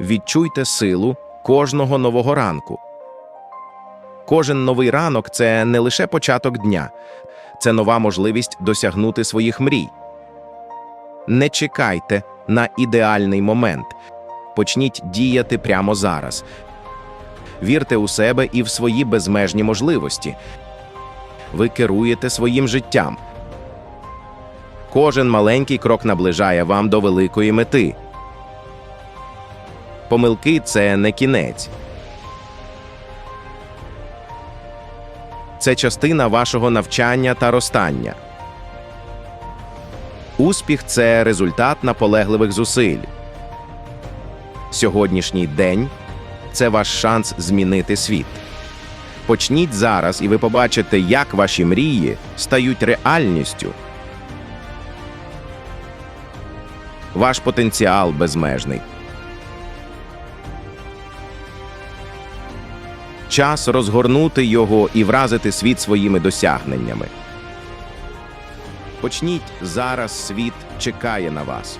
Відчуйте силу кожного нового ранку. Кожен новий ранок це не лише початок дня, це нова можливість досягнути своїх мрій. Не чекайте на ідеальний момент. Почніть діяти прямо зараз. Вірте у себе і в свої безмежні можливості. Ви керуєте своїм життям. Кожен маленький крок наближає вам до великої мети. Помилки це не кінець. Це частина вашого навчання та ростання. Успіх це результат наполегливих зусиль. Сьогоднішній день це ваш шанс змінити світ. Почніть зараз, і ви побачите, як ваші мрії стають реальністю. Ваш потенціал безмежний. Час розгорнути його і вразити світ своїми досягненнями. Почніть зараз світ чекає на вас.